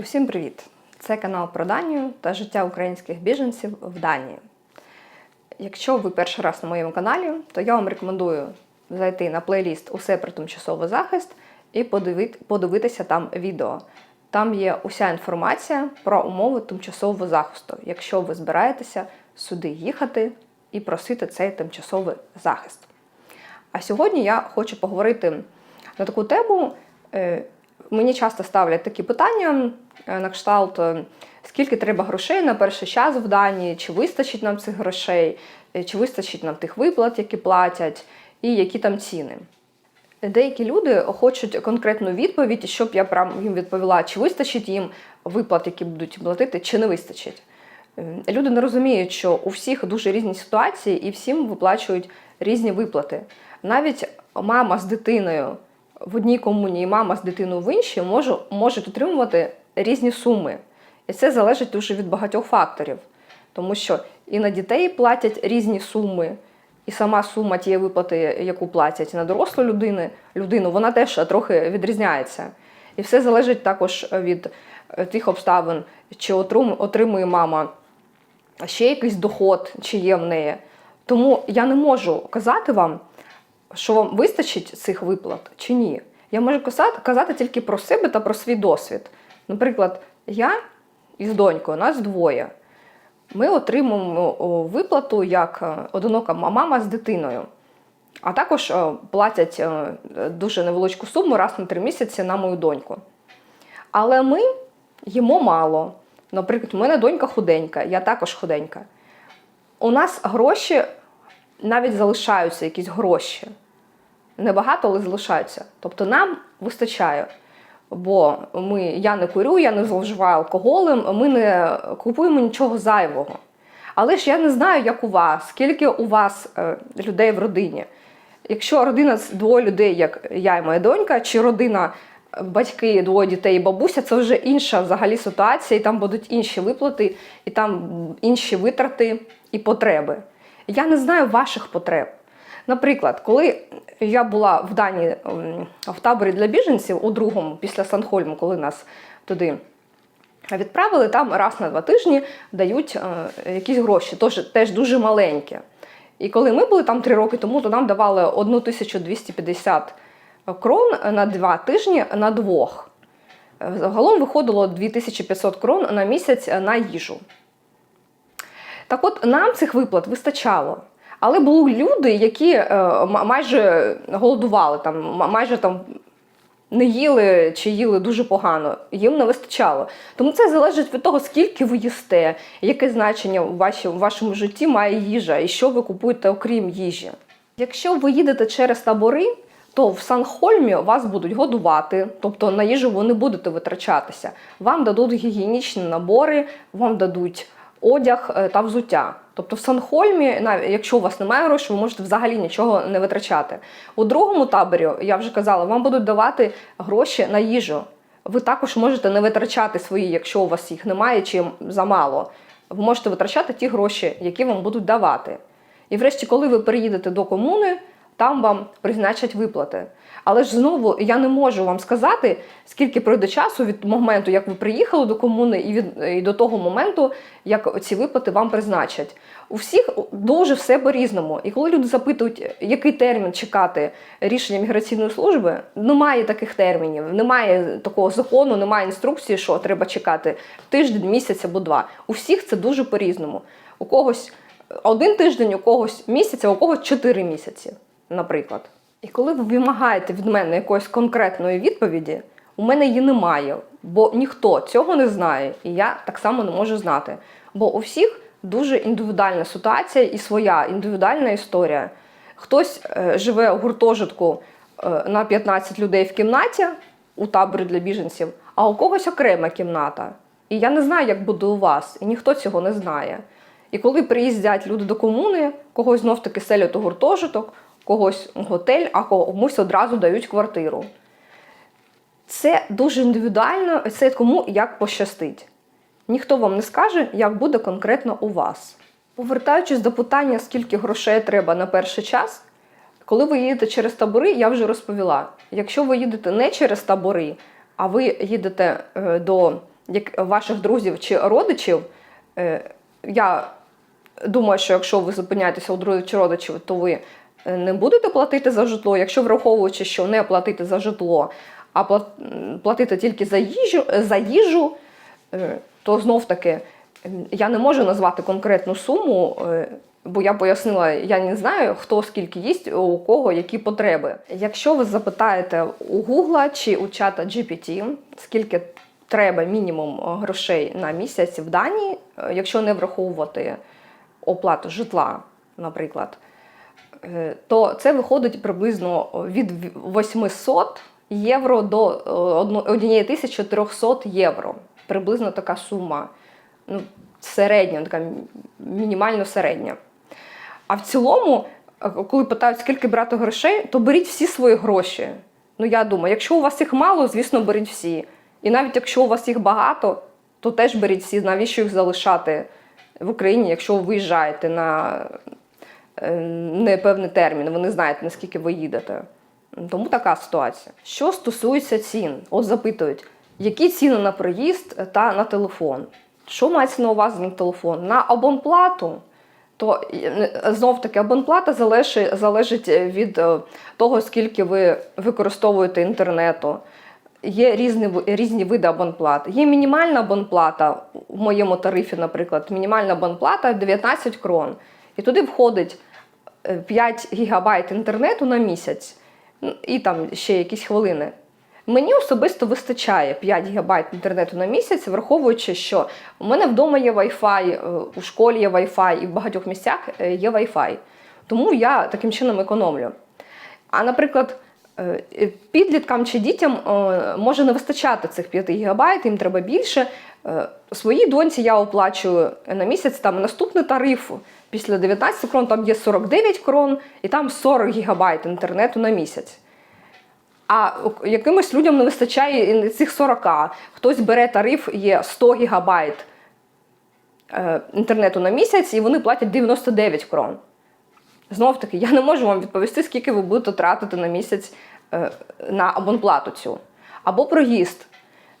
Усім привіт! Це канал про Данію та життя українських біженців в Данії. Якщо ви перший раз на моєму каналі, то я вам рекомендую зайти на плейліст Усе про тимчасовий захист і подивитися там відео. Там є уся інформація про умови тимчасового захисту, якщо ви збираєтеся сюди їхати і просити цей тимчасовий захист. А сьогодні я хочу поговорити на таку тему. Мені часто ставлять такі питання е, на кшталт, е, скільки треба грошей на перший час в Данії, чи вистачить нам цих грошей, е, чи вистачить нам тих виплат, які платять, і які там ціни. Деякі люди хочуть конкретну відповідь, щоб я прям їм відповіла, чи вистачить їм виплат, які будуть платити, чи не вистачить. Люди не розуміють, що у всіх дуже різні ситуації і всім виплачують різні виплати. Навіть мама з дитиною в одній комуні мама з дитиною в іншій можу- можуть отримувати різні суми. І це залежить дуже від багатьох факторів. Тому що і на дітей платять різні суми, і сама сума тієї виплати, яку платять на дорослу людини, людину, вона теж трохи відрізняється. І все залежить також від е, тих обставин, чи отримує мама ще якийсь доход, чи є в неї. Тому я не можу казати вам, що вам вистачить цих виплат чи ні. Я можу казати, тільки про себе та про свій досвід. Наприклад, я із донькою, нас двоє. Ми отримуємо виплату як е, одинока мама з дитиною. А також е, платять е, дуже невеличку суму раз на три місяці на мою доньку. Але ми їмо мало. Наприклад, у мене донька худенька, я також худенька. У нас гроші навіть залишаються якісь гроші. Небагато, але залишаються. Тобто нам вистачає. Бо ми, я не курю, я не зловживаю алкоголем, ми не купуємо нічого зайвого. Але ж я не знаю, як у вас, скільки у вас е, людей в родині. Якщо родина з двоє людей, як я і моя донька, чи родина е, батьки, двоє дітей і бабуся, це вже інша взагалі ситуація, і там будуть інші виплати, і там інші витрати і потреби. Я не знаю ваших потреб. Наприклад, коли я була в Данії в таборі для біженців у другому, після Санхольму, коли нас туди відправили, там раз на два тижні дають е, якісь гроші, теж, теж дуже маленькі. І коли ми були там три роки тому, то нам давали 1250 крон на два тижні на двох. Е, Загалом виходило 2500 крон на місяць на їжу. Так от нам цих виплат вистачало. Але були люди, які е, майже голодували, там, ма- майже там не їли чи їли дуже погано, їм не вистачало. Тому це залежить від того, скільки ви їсте, яке значення у вашому житті має їжа і що ви купуєте окрім їжі. Якщо ви їдете через табори, то в Санхольмі вас будуть годувати, тобто на їжу ви не будете витрачатися. Вам дадуть гігієнічні набори, вам дадуть одяг е, та взуття. Тобто в Санхольмі, навіть якщо у вас немає грошей, ви можете взагалі нічого не витрачати. У другому таборі, я вже казала, вам будуть давати гроші на їжу. Ви також можете не витрачати свої, якщо у вас їх немає чи замало. Ви можете витрачати ті гроші, які вам будуть давати. І врешті, коли ви переїдете до комуни, там вам призначать виплати. Але ж знову я не можу вам сказати, скільки пройде часу від моменту, як ви приїхали до комуни, і від і до того моменту, як ці виплати вам призначать. У всіх дуже все по-різному. І коли люди запитують, який термін чекати рішення міграційної служби, немає таких термінів, немає такого закону, немає інструкції, що треба чекати тиждень, місяць або два. У всіх це дуже по-різному. У когось один тиждень, у когось місяць, а у когось чотири місяці, наприклад. І коли ви вимагаєте від мене якоїсь конкретної відповіді, у мене її немає, бо ніхто цього не знає, і я так само не можу знати. Бо у всіх дуже індивідуальна ситуація і своя індивідуальна історія. Хтось е, живе у гуртожитку е, на 15 людей в кімнаті у таборі для біженців, а у когось окрема кімната. І я не знаю, як буде у вас, і ніхто цього не знає. І коли приїздять люди до комуни, когось знов таки селять у гуртожиток, когось готель, а комусь одразу дають квартиру. Це дуже індивідуально, це кому як пощастить. Ніхто вам не скаже, як буде конкретно у вас. Повертаючись до питання, скільки грошей треба на перший час, коли ви їдете через табори, я вже розповіла. Якщо ви їдете не через табори, а ви їдете е, до ваших друзів чи родичів, е, я думаю, що якщо ви зупиняєтеся у друзів чи родичів, то ви не будете платити за житло, якщо враховуючи, що не платити за житло, а платити тільки за їжу, за їжу е, то знов таки я не можу назвати конкретну суму, е, бо я пояснила, я не знаю, хто скільки їсть, у кого які потреби. Якщо ви запитаєте у Гугла чи у чата GPT, скільки треба мінімум е, грошей на місяць в Данії, е, якщо не враховувати оплату житла, наприклад, е, то це виходить приблизно від 800 євро до е, 1300 євро. Приблизно така сума. Ну, середня, така мінімально середня. А в цілому, е, коли питають, скільки брати грошей, то беріть всі свої гроші. Ну, я думаю, якщо у вас їх мало, звісно, беріть всі. І навіть якщо у вас їх багато, то теж беріть всі. Навіщо їх залишати в Україні, якщо ви виїжджаєте на е, непевний термін, ви не знаєте, наскільки ви їдете. Тому така ситуація. Що стосується цін, от запитують, які ціни на проїзд та на телефон? Що мається на увазі на телефон? На абонплату, то е, знов таки абонплата залежить, від е, того, скільки ви використовуєте інтернету. Є різні, різні види абонплат. Є мінімальна абонплата в моєму тарифі, наприклад, мінімальна абонплата 19 крон. І туди входить е, 5 гігабайт інтернету на місяць і там ще якісь хвилини. Мені особисто вистачає 5 гігабайт інтернету на місяць, враховуючи, що у мене вдома є Wi-Fi, е, у школі є Wi-Fi і в багатьох місцях е, є Wi-Fi. Тому я таким чином економлю. А, наприклад, е, підліткам чи дітям може не вистачати цих 5 гігабайт, їм треба більше. Своїй доньці я оплачую на місяць там наступний тариф після 19 крон, там є 49 крон, і там 40 гігабайт інтернету на місяць. А якимось людям не вистачає цих 40. Хтось бере тариф, є 100 гігабайт е, інтернету на місяць, і вони платять 99 крон. Знов таки, я не можу вам відповісти, скільки ви будете тратити на місяць е, на абонплату цю. Або проїзд.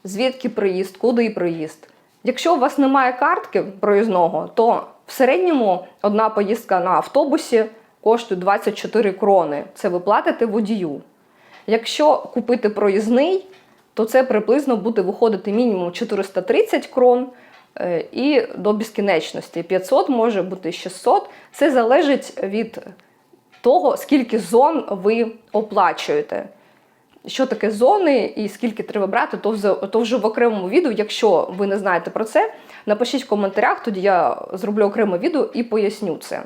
Звідки проїзд, куди і проїзд. Якщо у вас немає картки проїзного, то в середньому одна поїздка на автобусі коштує 24 крони. Це ви платите водію. Якщо купити проїзний, то це приблизно буде виходити мінімум 430 крон е, і до безкінечності. 500 може бути 600. Це залежить від того, скільки зон ви оплачуєте. Що таке зони і скільки треба брати, то вже, то вже в окремому відео. Якщо ви не знаєте про це, напишіть в коментарях, тоді я зроблю окреме відео і поясню це.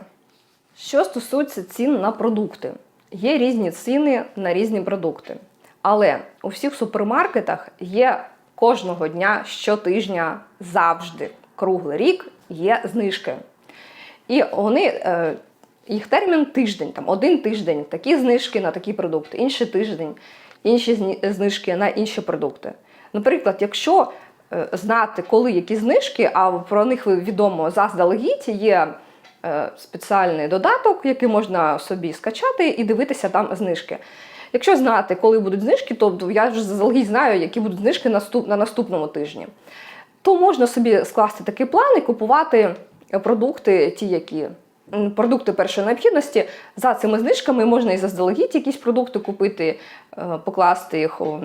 Що стосується цін на продукти, є різні ціни на різні продукти. Але у всіх супермаркетах є кожного дня, щотижня, завжди, круглий рік є знижки. І вони, е, їх термін тиждень, там один тиждень, такі знижки на такі продукти, інший тиждень, інші знижки на інші продукти. Наприклад, якщо е, знати, коли які знижки, а про них відомо заздалегідь, є е, спеціальний додаток, який можна собі скачати і дивитися там знижки. Якщо знати, коли будуть знижки, то я вже заздалегідь знаю, які будуть знижки на наступному тижні. То можна собі скласти такий план і купувати продукти, ті, які продукти першої необхідності. За цими знижками можна і заздалегідь якісь продукти купити, е, покласти їх у,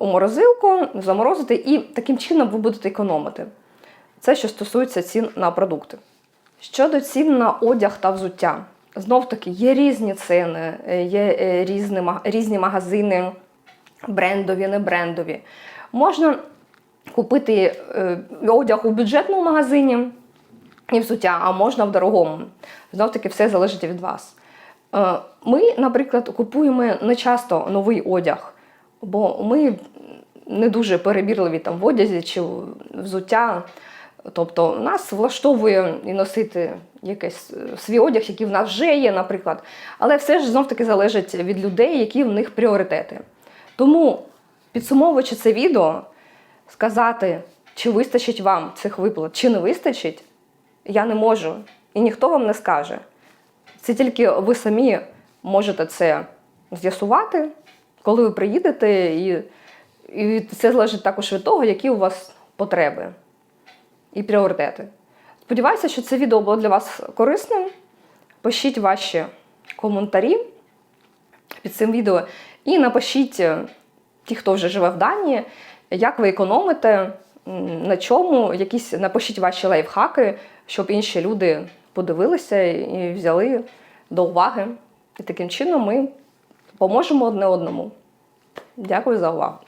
морозилку, заморозити, і таким чином ви будете економити. Це що стосується цін на продукти. Щодо цін на одяг та взуття, знов таки є різні ціни, е, є е, різні, різні магазини, брендові, не брендові. Можна купити одяг у бюджетному магазині і взуття, а можна в дорогому. Знов таки все залежить від вас. Е, Ми, наприклад, купуємо не часто новий одяг, бо ми не дуже перебірливі там в одязі чи взуття. Тобто нас влаштовує і носити якийсь е, свій одяг, який в нас вже є, наприклад. Але все ж знов таки залежить від людей, які в них пріоритети. Тому, підсумовуючи це відео, сказати, чи вистачить вам цих виплат, чи не вистачить, я не можу. І ніхто вам не скаже. Це тільки ви самі можете це з'ясувати, коли ви приїдете, і, і це залежить також від того, які у вас потреби і пріоритети. Сподіваюся, що це відео було для вас корисним. Пишіть ваші коментарі під цим відео і напишіть е, ті, хто вже живе в Данії, як ви економите, на чому, якісь напишіть ваші лайфхаки, щоб інші люди подивилися і взяли до уваги. І таким чином ми поможемо одне одному. Дякую за увагу.